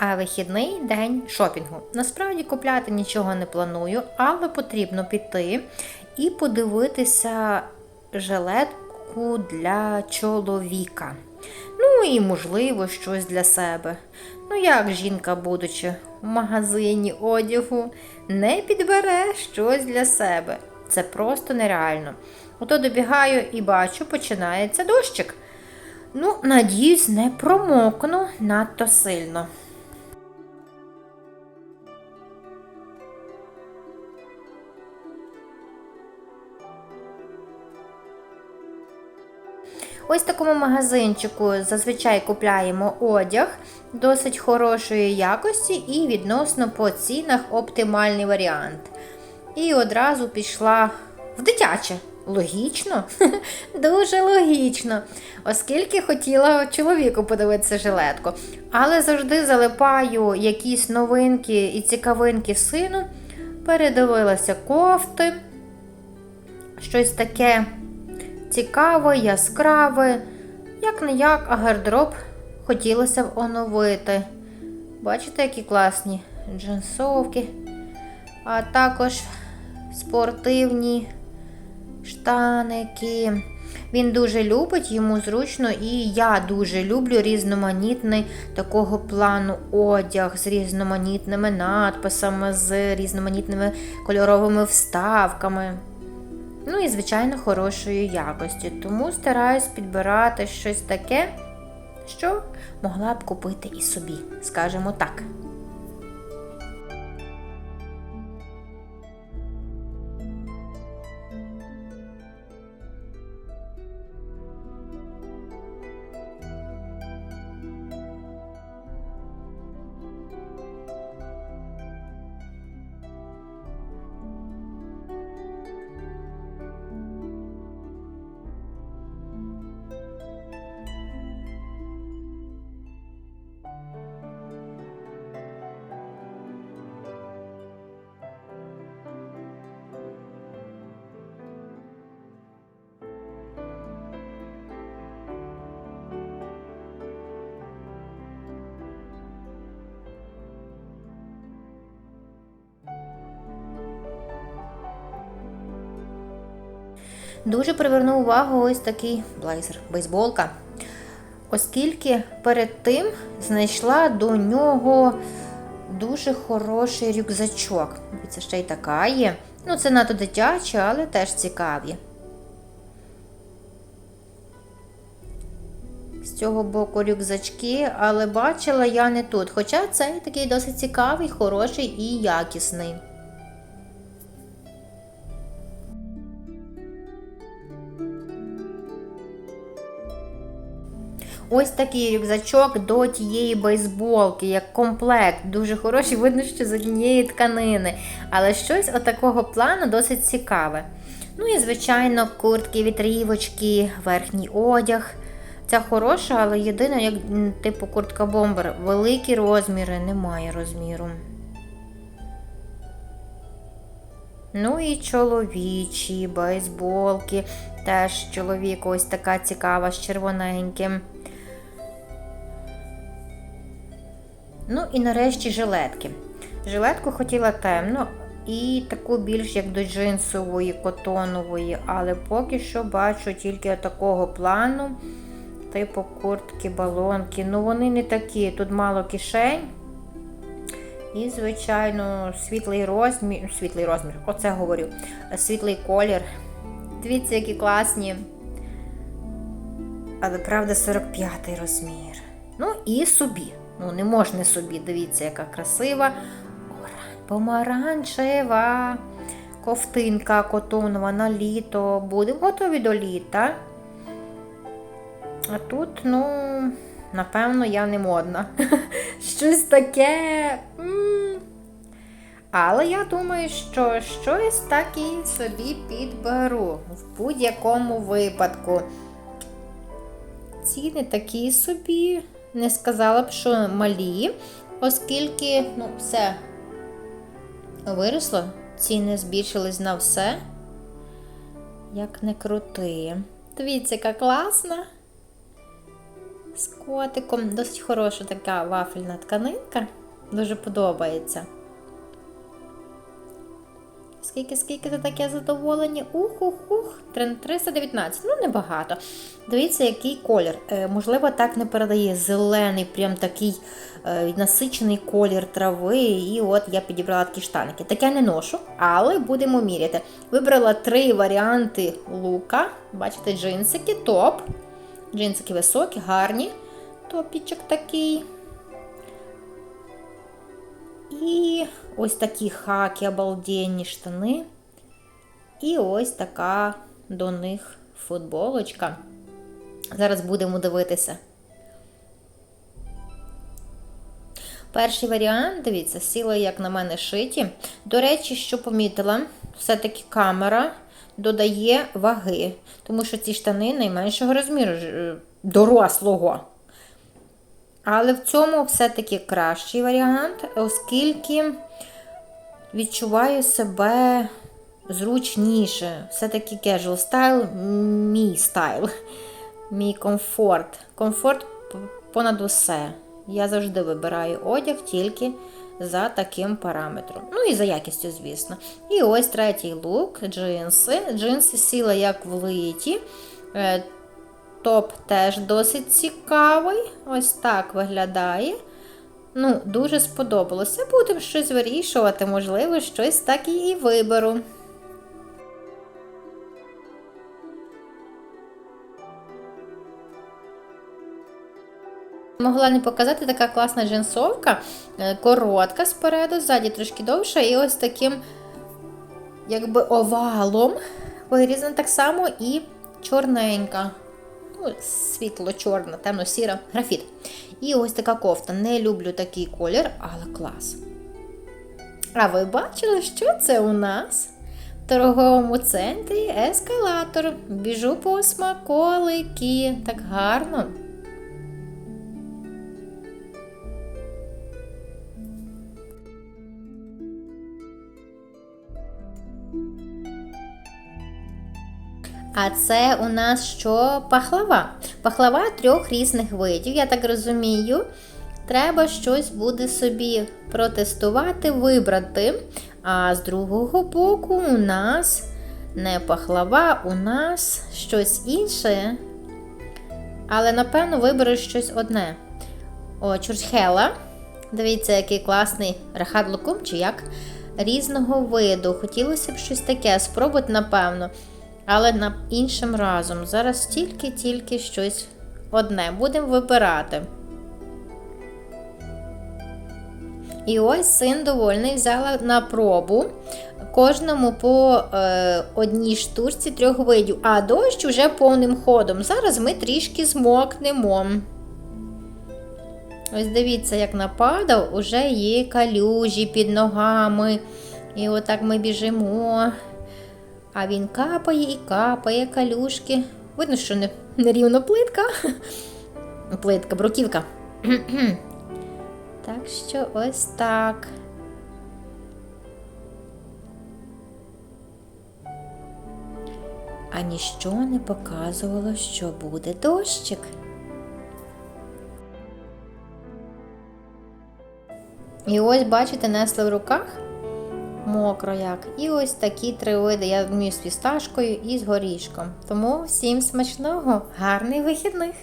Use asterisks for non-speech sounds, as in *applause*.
А вихідний день шопінгу. Насправді купляти нічого не планую, але потрібно піти і подивитися жилетку для чоловіка. Ну і, можливо, щось для себе. Ну, як жінка, будучи в магазині одягу, не підбере щось для себе. Це просто нереально. Ото добігаю і бачу, починається дощик. Ну, надіюсь, не промокну надто сильно. Ось в такому магазинчику зазвичай купляємо одяг досить хорошої якості і відносно по цінах оптимальний варіант. І одразу пішла в дитяче. Логічно, *laughs* дуже логічно, оскільки хотіла чоловіку подивитися жилетку. Але завжди залипаю якісь новинки і цікавинки сину. Передивилася кофти, щось таке цікаве, яскраве, як не як, а гардероб хотілося б оновити. Бачите, які класні джинсовки, а також спортивні штаники. Він дуже любить, йому зручно, і я дуже люблю різноманітний такого плану одяг з різноманітними надписами, з різноманітними кольоровими вставками. Ну і, звичайно, хорошої якості. Тому стараюсь підбирати щось таке, що могла б купити і собі, скажімо так. Дуже привернув увагу ось такий блейзер, бейсболка. Оскільки перед тим знайшла до нього дуже хороший рюкзачок. Це ще й така є. Ну, це надто дитяче, але теж цікаві. З цього боку рюкзачки, але бачила я не тут. Хоча цей такий досить цікавий, хороший і якісний. Ось такий рюкзачок до тієї бейсболки, як комплект. Дуже хороший, видно, що з однієї тканини. Але щось отакого плану досить цікаве. Ну і, звичайно, куртки, вітрівочки, верхній одяг. Ця хороша, але єдина, як типу куртка бомбер. Великі розміри, немає розміру. Ну і чоловічі, бейсболки. Теж чоловік ось така цікава з червоненьким. Ну і нарешті жилетки. Жилетку хотіла темну і таку більш як до джинсової, котонової, але поки що бачу тільки такого плану, типу куртки, балонки. Ну вони не такі, тут мало кишень. І, звичайно, світлий розмір, світлий розмір, оце говорю, світлий колір. Дивіться, які класні. Але правда, 45 розмір. Ну і собі. Ну, не можна собі, дивіться, яка красива. Помаранчева ковтинка котонова на літо. Будемо готові до літа. А тут, ну, напевно, я не модна. *laughs* Щось таке. Але я думаю, що щось таке собі підберу в будь-якому випадку. Ціни такі собі не сказала б, що малі, оскільки ну, все виросло, ціни збільшились на все. Як не крути. Дивіться, яка класна. з котиком. Досить хороша така вафельна тканинка. Дуже подобається. Скільки, скільки це таке задоволення? Ух, ух, ух. 319. Ну, небагато. Дивіться, який колір. Е, можливо, так не передає зелений, прям такий е, насичений колір трави. І от я підібрала такі штаники. Таке не ношу, але будемо міряти. Вибрала три варіанти лука. Бачите, джинсики, топ. Джинсики високі, гарні. Топічок такий. І ось такі хаки, обалденні штани. І ось така до них футболочка. Зараз будемо дивитися. Перший варіант, дивіться, сіли, як на мене шиті. До речі, що помітила, все-таки камера додає ваги, тому що ці штани найменшого розміру е, дорослого. Але в цьому все-таки кращий варіант, оскільки відчуваю себе зручніше. Все-таки casual стайл, мій стайл, мій комфорт. Комфорт понад усе. Я завжди вибираю одяг тільки за таким параметром. Ну і за якістю, звісно. І ось третій лук, джинси. Джинси сіла як влиті. Е, Топ теж досить цікавий. Ось так виглядає. Ну, дуже сподобалося. Будемо щось вирішувати, можливо, щось так і виберу. Могла не показати така класна джинсовка, е, коротка спереду, ззаді трошки довша, і ось таким, якби овалом вирізана так само і чорненька ну, світло-чорна, темно-сіра, графіт. І ось така кофта. Не люблю такий колір, але клас. А ви бачили, що це у нас? В торговому центрі ескалатор. Біжу по смаколики. Так гарно. А це у нас що пахлава. Пахлава трьох різних видів, я так розумію. Треба щось буде собі протестувати, вибрати. А з другого боку, у нас не пахлава, у нас щось інше. Але, напевно, виберу щось одне. О, чурчхела. Дивіться, який класний рахат чи як різного виду. Хотілося б щось таке спробувати, напевно. Але на іншим разом. Зараз тільки-тільки щось одне. Будемо вибирати. І ось син довольний взяла на пробу. Кожному по е, одній штучці трьох видів, а дощ уже повним ходом. Зараз ми трішки змокнемо. Ось дивіться, як нападав, уже є калюжі під ногами. І отак ми біжимо. А він капає і капає калюшки. Видно, що не, не рівно плитка. *laughs* Плитка, бруківка. *clears throat* так що ось так. А ніщо не показувало, що буде дощик. І ось, бачите, несли в руках мокро як. І ось такі три види. Я вмію з фісташкою і з горішком. Тому всім смачного, гарних вихідних!